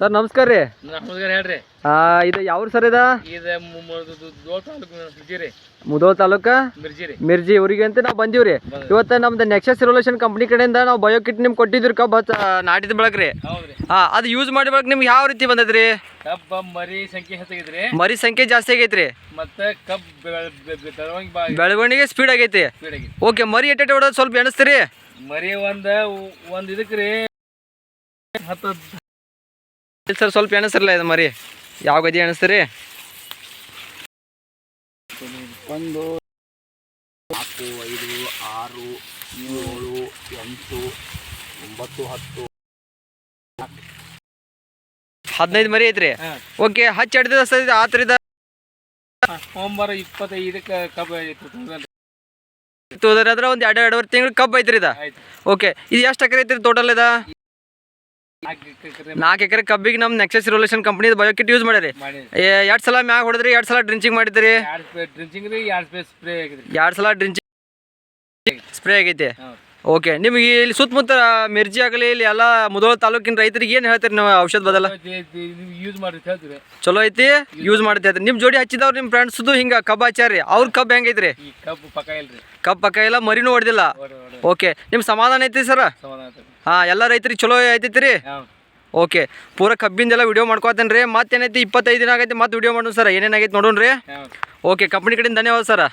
Sir ನಮಸ್ಕಾರ ರೀ. ನಮಸ್ಕಾರ ಹೇಳ್ರಿ. ಆ, ಇದು ಯಾವ ಸರ್ ಇದ? ಇದು ದೋಳ್ ತಾಲೂಕು ಮಿರ್ಜಿ ರೀ. ಮುದೋಳ್ ತಾಲೂಕ? ಮಿರ್ಜಿ ರೀ. ಮಿರ್ಜಿ ಊರಿಗೆ ಅಂತ ನಾವು ಬಂದೀವ್ರಿ ಇವತ್ತು ನಮ್ದು ನೆಕ್ಸಸ್ ರಿವಲ್ಯೂಷನ್ ಕಂಪ್ನಿ ಕಡೆಯಿಂದ ನಾವು ಬಯೋ ಕಿಟ್ ನಿಮ್ಗೆ ಕೊಟ್ಟಿದ್ರಿ ಕಬ್ಬ ನಾಟಿದ ಬೆಳಕ್ ರೀ. ಹಾಂ ಅದು ಯೂಸ್ ಮಾಡಿ ಬೆಳಕ್ ನಿಮ್ಗೆ ಯಾವ ರೀತಿ ಬಂದದ್ರಿ ಕಬ್ಬ ಮರಿ ಸಂಖ್ಯೆ ಹೆಚ್ಚಾಗಿದ್ರಿ ಮರಿ ಸಂಖ್ಯೆ ಜಾಸ್ತಿ ಆಗೈತ್ರಿ ಮತ್ತೆ ಕಬ್ ಬೆಳವಣಿಗೆ ಸ್ಪೀಡ್ ಆಗೈತಿ. ಓಕೆ ಮರಿ ಎಟ್ಟೆ ಹೊಡೋದು ಸ್ವಲ್ಪ ಎಣಿಸ್ತೀರಿ? ಮರಿ ಒಂದ ಒಂದ್ ಇದಕ್ರಿ ಹತ್ತು ಸರ್ ಸ್ವಲ್ಪ ಎಣಿಸ್ರಲ್ಲ ಇದು ಮರಿ? ಯಾವ ಗದಿ ಎಣಿಸ್ತೀರಿ ಒಂದು ನಾಲ್ಕು ಐದು ಆರು ಏಳು ಎಂಟು ಒಂಬತ್ತು ಹತ್ತು. ಹದಿನೈದು ಮರಿ ಐತ್ರಿ. ಓಕೆ ಹಚ್ಚ ಹಿಡ್ದ ಸರ್ ಆತ್ರಿದ ಒಂಬರ ಇಪ್ಪತ್ತೈದಕ್ಕೆ ಕಬ್ಬು ಐತಿ ಅದ್ರ ಒಂದು ಎರಡು ಎರಡುವರೆ ತಿಂಗಳು ಕಬ್ಬು ಐತ್ರಿ ಇದ? ಓಕೆ ಇದು ಎಷ್ಟು ಎಕರೆ ಐತ್ರಿ ಟೋಟಲ್ ಇದ? ನಾಲ್ಕು ಎಕರೆ ಕಬ್ಬಿಗೆ ನಮ್ಮ nexus revolution company biokit use ಮಾಡಿರಿ ಮಾಡಿ ಎರಡು ಸಲ ಮ್ಯಾಗ ಹೊಡೆದ್ರಿ ಎರಡು ಸಲ ಡ್ರಿಂಚಿಂಗ್ ಮಾಡಿದ್ರಿ? ಎರಡು ಡ್ರಿಂಚಿಂಗ್ ಸ್ಪ್ರೇ ಸಲ ಡ್ರಿಂಚಿಂಗ್ ಸ್ಪ್ರೇ ಆಗೈತಿ. ಓಕೆ ನಿಮ್ಗೆ ಇಲ್ಲಿ ಸುತ್ತಮುತ್ತ ಮಿರ್ಜಿ ಆಗಲಿ ಇಲ್ಲಿ ಎಲ್ಲ ಮುದೋಳ ತಾಲೂಕಿನ ರೈತರಿಗೆ ಏನು ಹೇಳ್ತೀರಿ ನೀವು ಔಷಧ ಬದಲ? ಯೂಸ್ ಮಾಡಿ ಹೇಳ್ತೀರಿ ಚಲೋ ಐತಿ? ಯೂಸ್ ಮಾಡ್ತೈತಿ ನಿಮ್ಮ ಜೋಡಿ ಹಚ್ಚಿದವ್ರು ನಿಮ್ಮ ಫ್ರೆಂಡ್ಸ್ದು ಹಿಂಗೆ ಕಬ್ಬು ಹಚ್ಚಾರಿ ಅವ್ರ ಕಬ್ಬು ಹೆಂಗೈತ್ರಿ ಕಬ್ಬು ಪಕ್ಕ ಇಲ್ರಿ. ಕಬ್ಬು ಪಕ್ಕ ಇಲ್ಲ ಮರಿನೂ ಹೊಡೆದಿಲ್ಲ. ಹೊಡೆ ಹೊಡೆ ಓಕೆ ನಿಮ್ಮ ಸಮಾಧಾನ ಐತಿ ಸರ್? ಹಾಂ ಎಲ್ಲ ರೈತರಿಗೆ ಚಲೋ ಐತೈತಿ ರೀ ಹಾಂ. ಓಕೆ ಪೂರ ಕಬ್ಬಿಂದೆಲ್ಲ ವಿಡಿಯೋ ಮಾಡ್ಕೋತೇನೆ ರೀ ಮತ್ತೇನೈತಿ ಇಪ್ಪತ್ತೈದು ದಿನ ಆಗೈತಿ ಮತ್ತೆ ವಿಡಿಯೋ ಮಾಡೋಣ ಸರ್. ಏನೇನಾಗೈತಿ ನೋಡೋಣ ರೀ ಓಕೆ ಕಂಪ್ನಿ ಕಡೆಯಿಂದ ಧನ್ಯವಾದ ಸರ್.